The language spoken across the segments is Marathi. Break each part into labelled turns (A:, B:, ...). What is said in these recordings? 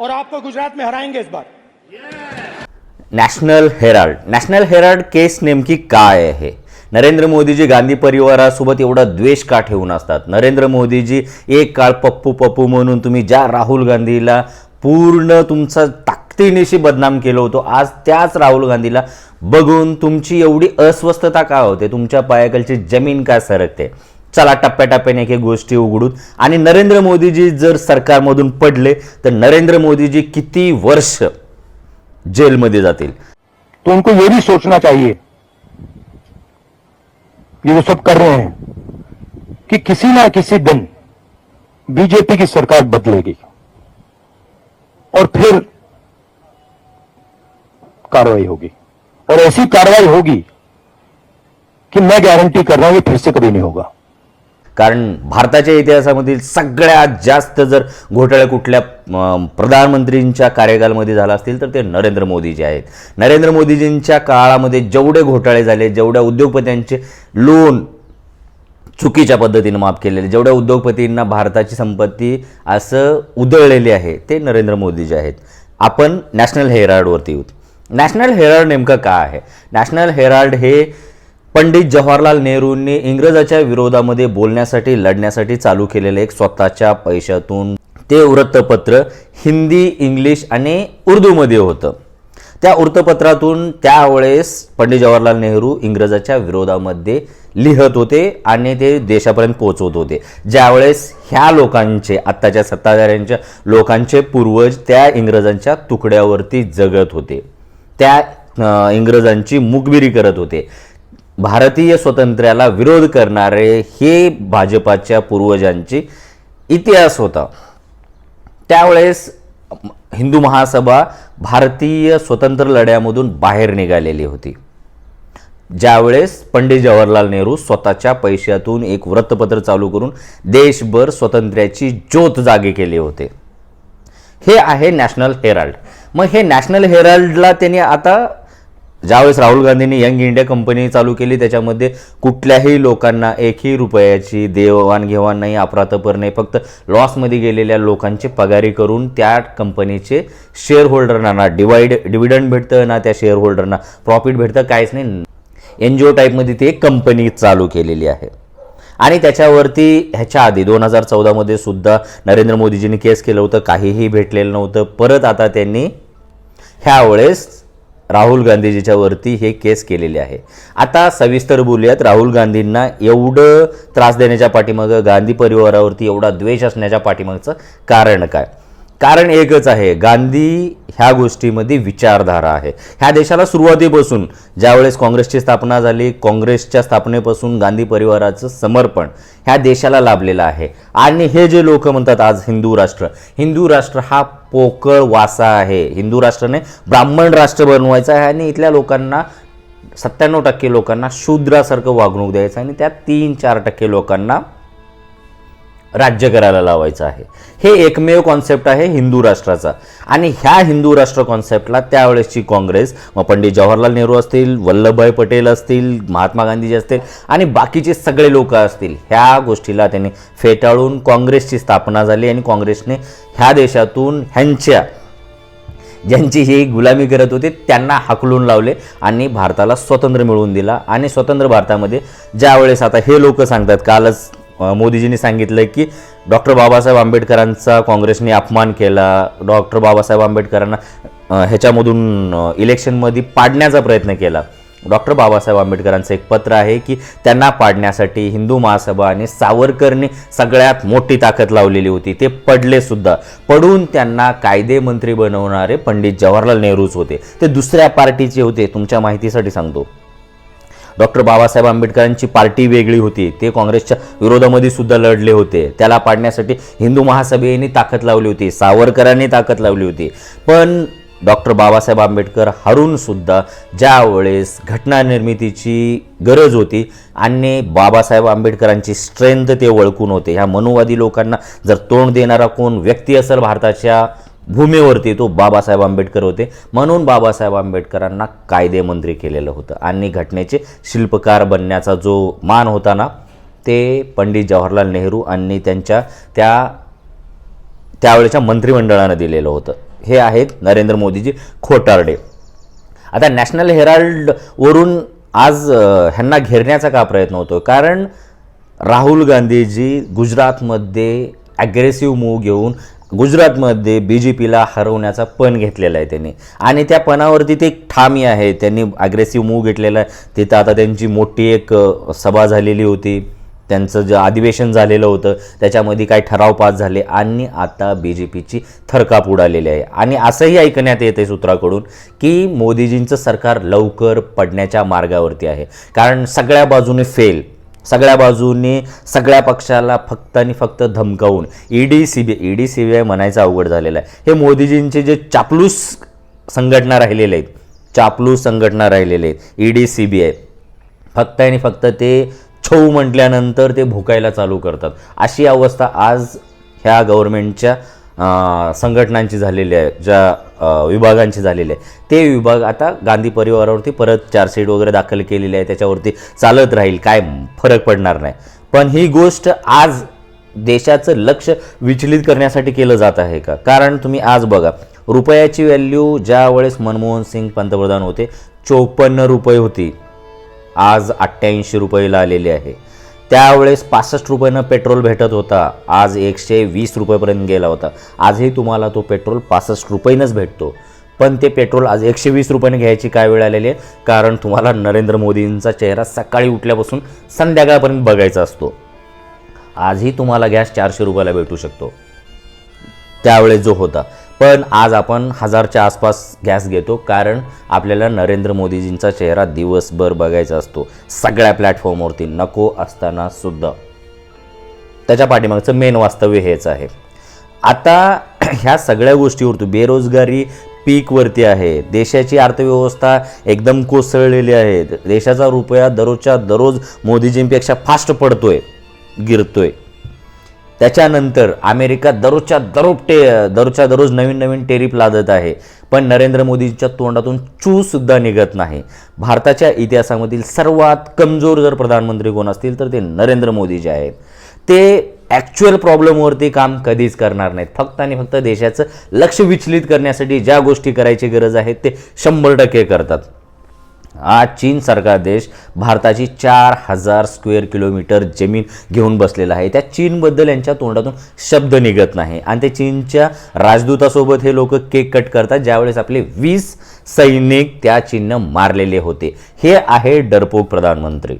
A: और आपको गुजरात में हराएंगे इस बार।
B: National Herald National Herald case नेमकी काय आहे? नरेंद्र मोदीजी गांधी परिवारासोबत एवढा द्वेष का ठेवून असतात? नरेंद्र मोदीजी एक काळ पप्पू पप्पू म्हणून तुम्ही ज्या राहुल गांधीला पूर्ण तुमचा ताकदीनिशी बदनाम केलं होतं आज त्याच राहुल गांधीला बघून तुमची एवढी अस्वस्थता का होते? तुमच्या पायाखालची जमीन का सरकते? चला टप्प्याटप्प्याने एक एक गोष्टी उघडून. आणि नरेंद्र मोदीजी जर सरकारमधून पडले तर नरेंद्र मोदीजी किती वर्ष जेलमध्ये जातील?
C: तो उनको ये भी सोचना चाहिए। ये वो सब कर रहे हैं कि किसी ना किसी दिन बीजेपी की सरकार बदलेगी। और फिर कार्रवाई होगी। और ऐसी कार्रवाई होगी कि मैं गारंटी कर रहा हूं ये फिर से कभी नहीं होगा।
B: कारण भारताच्या इतिहासामधील सगळ्यात जास्त जर घोटाळे कुठल्या प्रधानमंत्रींच्या कार्यकालमध्ये झाला असतील तर ते नरेंद्र मोदीजी आहेत. नरेंद्र मोदीजींच्या काळामध्ये जेवढे घोटाळे झाले जेवढ्या उद्योगपत्यांचे लोन चुकीच्या पद्धतीनं माफ केलेले जेवढ्या उद्योगपतींना भारताची संपत्ती असं उधळलेली आहे ते नरेंद्र मोदीजी आहेत. आपण नॅशनल हेराल्डवरती येऊ. नॅशनल हेराल्ड नेमकं काय आहे? नॅशनल हेराल्ड हे पंडित जवाहरलाल नेहरूंनी इंग्रजाच्या विरोधामध्ये बोलण्यासाठी लढण्यासाठी चालू केलेले एक स्वतःच्या पैशातून ते वृत्तपत्र हिंदी इंग्लिश आणि उर्दूमध्ये होतं. त्या वृत्तपत्रातून त्यावेळेस पंडित जवाहरलाल नेहरू इंग्रजाच्या विरोधामध्ये लिहत होते आणि ते देशापर्यंत पोहोचवत होते. ज्यावेळेस ह्या लोकांचे आत्ताच्या सत्ताधाऱ्यांच्या लोकांचे पूर्वज त्या इंग्रजांच्या तुकड्यावरती जगत होते. त्या इंग्रजांची मुखबिरी करत होते. भारतीय स्वातंत्र्याला विरोध करणारे हे भाजपाच्या पूर्वजांची इतिहास होता. त्यावेळेस हिंदू महासभा भारतीय स्वतंत्र लढ्यामधून बाहेर निघालेली होती. ज्यावेळेस पंडित जवाहरलाल नेहरू स्वतःच्या पैशातून एक वृत्तपत्र चालू करून देशभर स्वातंत्र्याची ज्योत जागे केले होते. हे आहे नॅशनल हेराल्ड. मग हे नॅशनल हेराल्डला त्यांनी आता ज्यावेळेस राहुल गांधींनी यंग इंडिया कंपनी चालू केली त्याच्यामध्ये कुठल्याही लोकांना एकही रुपयाची देवाणघेवाण नाही अपरातपर नाही. फक्त लॉसमध्ये गेलेल्या लोकांची पगारी करून त्या कंपनीचे शेअर होल्डरना ना डिवाइड डिव्हिडंड भेटतं ना त्या शेअर होल्डरना प्रॉफिट भेटतं काहीच नाही. एन जी ओ टाईपमध्ये ती एक कंपनी चालू केलेली आहे. आणि त्याच्यावरती ह्याच्या आधी दोन हजार चौदामध्ये सुद्धा नरेंद्र मोदीजींनी केस केलं होतं काहीही भेटलेलं नव्हतं. परत आता त्यांनी ह्यावेळेस राहुल गांधीजीच्या वरती हे केस केलेले आहे. आता सविस्तर बोलूयात राहुल गांधींना एवढं त्रास देण्याच्या पाठीमागं गांधी परिवारावरती एवढा द्वेष असण्याच्या पाठीमागचं कारण काय? कारण एकच आहे गांधी ह्या गोष्टीमध्ये विचारधारा आहे. ह्या देशाला सुरुवातीपासून ज्यावेळेस काँग्रेसची स्थापना झाली काँग्रेसच्या स्थापनेपासून गांधी परिवाराचं समर्पण ह्या देशाला लाभलेलं आहे. आणि हे जे लोक म्हणतात आज हिंदू राष्ट्र हिंदू राष्ट्र हा पोकळ वासा आहे. हिंदू राष्ट्राने ब्राह्मण राष्ट्र बनवायचं आहे आणि इथल्या लोकांना सत्त्याण्णव टक्के लोकांना शूद्रासारखं वागणूक द्यायचं आणि त्या तीन चार टक्के लोकांना राज्य करायला लावायचं आहे. हे एकमेव कॉन्सेप्ट आहे हिंदू राष्ट्राचा. आणि ह्या हिंदू राष्ट्र कॉन्सेप्टला त्यावेळेसची काँग्रेस मग पंडित जवाहरलाल नेहरू असतील वल्लभभाई पटेल असतील महात्मा गांधीजी असतील आणि बाकीचे सगळे लोक असतील ह्या गोष्टीला त्यांनी फेटाळून काँग्रेसची स्थापना झाली आणि काँग्रेसने ह्या देशातून ह्यांच्या ज्यांची ही गुलामी करत होती त्यांना हाकलून लावले आणि भारताला स्वतंत्र मिळवून दिला. आणि स्वतंत्र भारतामध्ये ज्यावेळेस आता हे लोक सांगतात कालच मोदीजींनी सांगितलं की डॉक्टर बाबासाहेब आंबेडकरांचा काँग्रेसने अपमान केला. डॉक्टर बाबासाहेब आंबेडकरांना ह्याच्यामधून इलेक्शनमध्ये पाडण्याचा प्रयत्न केला. डॉक्टर बाबासाहेब आंबेडकरांचं एक पत्र आहे की त्यांना पाडण्यासाठी हिंदू महासभा आणि सावरकरने सगळ्यात मोठी ताकद लावलेली होती. ते पडले सुद्धा. पडून त्यांना कायदेमंत्री बनवणारे पंडित जवाहरलाल नेहरूच होते. ते दुसऱ्या पार्टीचे होते. तुमच्या माहितीसाठी सांगतो. डॉक्टर बाबासाहेब आंबेडकरांची पार्टी वेगळी होती. ते काँग्रेसच्या विरोधामध्ये सुद्धा लढले होते. त्याला पाडण्यासाठी हिंदू महासभेने ताकद लावली होती. सावरकरांनी ताकद लावली होती. पण डॉक्टर बाबासाहेब आंबेडकर हारूनसुद्धा ज्यावेळेस घटना निर्मितीची गरज होती आणि बाबासाहेब आंबेडकरांची स्ट्रेंथ ते ओळखून होते. ह्या मनुवादी लोकांना जर तोंड देणारा कोण व्यक्ती असेल भारताच्या भूमीवरती तो बाबासाहेब आंबेडकर होते. म्हणून बाबासाहेब आंबेडकरांना कायदेमंत्री केलेलं होतं. आणि घटनेचे शिल्पकार बनण्याचा जो मान होता ना ते पंडित जवाहरलाल नेहरू आणि त्यांच्या त्या त्यावेळेच्या मंत्रिमंडळानं दिलेलं होतं. हे आहेत नरेंद्र मोदीजी खोटारडे. आता नॅशनल हेराल्ड वरून आज ह्यांना घेरण्याचा का प्रयत्न होतो कारण राहुल गांधीजी गुजरातमध्ये ॲग्रेसिव्ह मूव घेऊन गुजरातमध्ये बी जे पीला हरवण्याचा पण घेतलेला आहे त्यांनी. आणि त्या पणावरती ते एक ठामी आहे. त्यांनी अग्रेसिव्ह मूव घेतलेला आहे. तिथं आता त्यांची मोठी एक सभा झालेली होती. त्यांचं जे अधिवेशन झालेलं होतं त्याच्यामध्ये काही ठराव पास झाले आणि आता बी जे पीची थरकाप उडालेली आहे. आणि असंही ऐकण्यात येते सूत्राकडून की मोदीजींचं सरकार लवकर पडण्याच्या मार्गावरती आहे. कारण सगळ्या बाजूने फेल सगळ्या बाजूने सगळ्या पक्षाला फक्त आणि फक्त धमकावून. ED C B ED C B I म्हणायचं अवघड झालेलं आहे. हे मोदीजींचे जे चापलूस संघटना राहिलेले आहेत चापलूस संघटना राहिलेले आहेत ईडी सी बी आय फक्त आणि फक्त ते छऊ म्हटल्यानंतर ते भुकायला चालू करतात. अशी अवस्था आज ह्या गव्हर्नमेंटच्या संघटनांची झालेली आहे ज्या विभागांची झालेली आहे. ते विभाग आता गांधी परिवारावरती परत चार्जशीट वगैरे दाखल केलेली आहे त्याच्यावरती चालत राहील काय फरक पडणार नाही. पण ही गोष्ट आज देशाचं लक्ष विचलित करण्यासाठी केलं जात आहे का? कारण तुम्ही आज बघा रुपयाची व्हॅल्यू ज्या वेळेस मनमोहन सिंग पंतप्रधान होते चोपन्न रुपये होती. आज अठ्ठ्याऐंशी रुपयेला आलेली आहे. त्यावेळेस पासष्ट रुपयानं पेट्रोल भेटत होता. आज एकशे वीस रुपयेपर्यंत गेला होता. आजही तुम्हाला तो पेट्रोल पासष्ट रुपयेनंच भेटतो. पण ते पेट्रोल आज एकशे वीस रुपयाने घ्यायची काय वेळ आलेली आहे? कारण तुम्हाला नरेंद्र मोदींचा चेहरा सकाळी उठल्यापासून संध्याकाळपर्यंत बघायचा असतो. आजही तुम्हाला गॅस चारशे रुपयाला भेटू शकतो. त्यावेळेस जो होता. पण आज आपण हजारच्या आसपास गॅस घेतो कारण आपल्याला नरेंद्र मोदीजींचा चेहरा दिवसभर बघायचा असतो. सगळ्या प्लॅटफॉर्मवरती नको असताना सुद्धा. त्याच्या पाठीमागचं मेन वास्तव्य हेच आहे. आता ह्या सगळ्या गोष्टीवरती बेरोजगारी पीकवरती आहे. देशाची अर्थव्यवस्था एकदम कोसळलेली आहे. देशाचा रुपया दररोजच्या दररोज मोदीजींपेक्षा फास्ट पडतोय गिरतोय. त्याच्यानंतर अमेरिका दररोजच्या दररोज टे दररोजच्या दररोज नवीन नवीन टेरिफ लादत आहे. पण नरेंद्र मोदींच्या तोंडातून चूसुद्धा निघत नाही. भारताच्या इतिहासामधील सर्वात कमजोर जर प्रधानमंत्री कोण असतील तर ते नरेंद्र मोदी जे आहेत. ते ॲक्च्युअल प्रॉब्लेमवरती काम कधीच करणार नाहीत. फक्त आणि फक्त देशाचं लक्ष विचलित करण्यासाठी ज्या गोष्टी करायची गरज आहे ते शंभर टक्के करतात. आज चीनसारखा देश भारताची चार हजार स्क्वेअर किलोमीटर जमीन घेऊन बसलेला आहे. त्या चीनबद्दल यांच्या तोंडातून शब्द निघत नाही. आणि ते चीनच्या राजदूतासोबत हे लोक केक कट करतात ज्यावेळेस आपले वीस सैनिक त्या चीननं मारलेले होते. हे आहे डरपोक प्रधानमंत्री.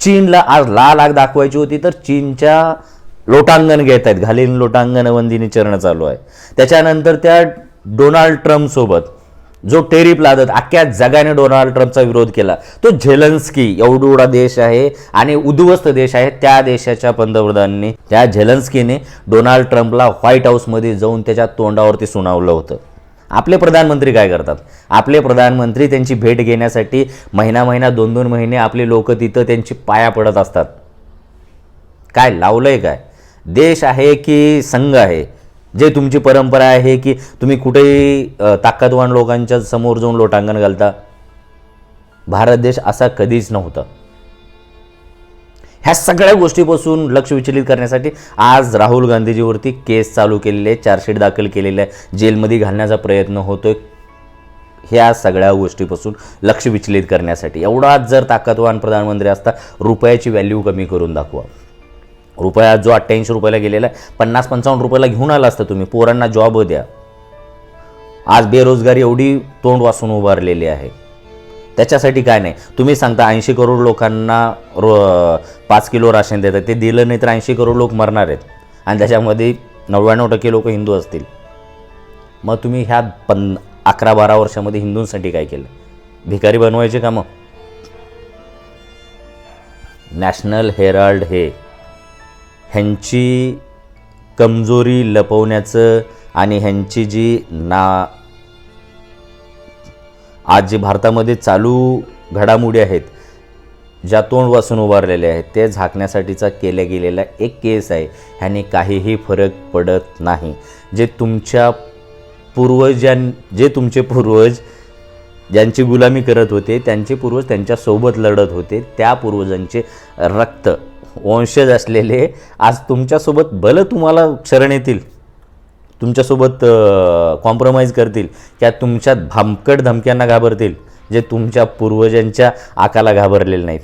B: चीनला आज लाल आग दाखवायची होती तर चीनच्या लोटांगण घेत आहेत. घालीन लोटांगण वंदिनी चरण चालू आहे. त्याच्यानंतर त्या डोनाल्ड ट्रम्पसोबत जो टेरिफ लादत अख्ख्या जगाने डोनाल्ड ट्रम्पचा विरोध केला. तो झेलन्स्की एवढा देश आहे आणि उद्ध्वस्त देश आहे त्या देशाच्या पंतप्रधानांनी. त्या झेलन्स्कीने डोनाल्ड ट्रम्पला व्हाईट हाऊसमध्ये जाऊन त्याच्या तोंडावरती सुनावलं होतं. आपले प्रधानमंत्री काय करतात? आपले प्रधानमंत्री त्यांची भेट घेण्यासाठी महिना महिना दोन दोन महिने आपले लोक तिथं त्यांची पाया पडत असतात. काय लावलंय काय? देश आहे की संघ आहे? जे तुमची परंपरा आहे की तुम्ही कुठेही ताकदवान लोकांच्या समोर जाऊन लोटांगण घालता? भारत देश असा कधीच नव्हता. ह्या सगळ्या गोष्टीपासून लक्ष विचलित करण्यासाठी आज राहुल गांधीजीवरती केस चालू केलेले आहे चार्जशीट दाखल केलेले आहे जेलमध्ये घालण्याचा प्रयत्न होतोय. ह्या सगळ्या गोष्टीपासून लक्ष विचलित करण्यासाठी. एवढाच जर ताकदवान प्रधानमंत्री असता रुपयाची व्हॅल्यू कमी करून दाखवा. रुपया जो अठ्ठ्याऐंशी रुपयाला गेलेला आहे पन्नास पंचावन्न रुपयाला घेऊन आला असता तुम्ही पोरांना जॉब द्या. आज बेरोजगारी एवढी तोंड वासून उभारलेली आहे. त्याच्यासाठी काय नाही. तुम्ही सांगता ऐंशी करोड लोकांना रो पाच किलो राशन देतात ते दिलं नाही तर ऐंशी करोड लोक मरणार आहेत. आणि त्याच्यामध्ये नव्याण्णव टक्के लोक हिंदू असतील. मग तुम्ही ह्या पन अकरा बारा वर्षामध्ये हिंदूंसाठी काय केलं? भिकारी बनवायचे का मग? नॅशनल हेराल्ड हे. ह्यांची कमजोरी लपवण्याचं आणि ह्यांची जी ना आज जे भारतामध्ये चालू घडामोडी आहेत ज्या तोंड वासून आहेत ते झाकण्यासाठीचा केल्या गेलेला एक केस आहे ह्याने काहीही फरक पडत नाही. जे तुमच्या पूर्वजां जे तुमचे पूर्वज ज्यांची गुलामी करत होते त्यांचे पूर्वज त्यांच्यासोबत लढत होते त्या पूर्वजांचे रक्त वंशज असलेले आज तुमच्यासोबत भलं तुम्हाला शरण येतील. तुमच्यासोबत कॉम्प्रोमाइज करतील. किंवा तुमच्या भामकट धमक्यांना घाबरतील जे तुमच्या पूर्वजांच्या आकाला घाबरलेले नाहीत.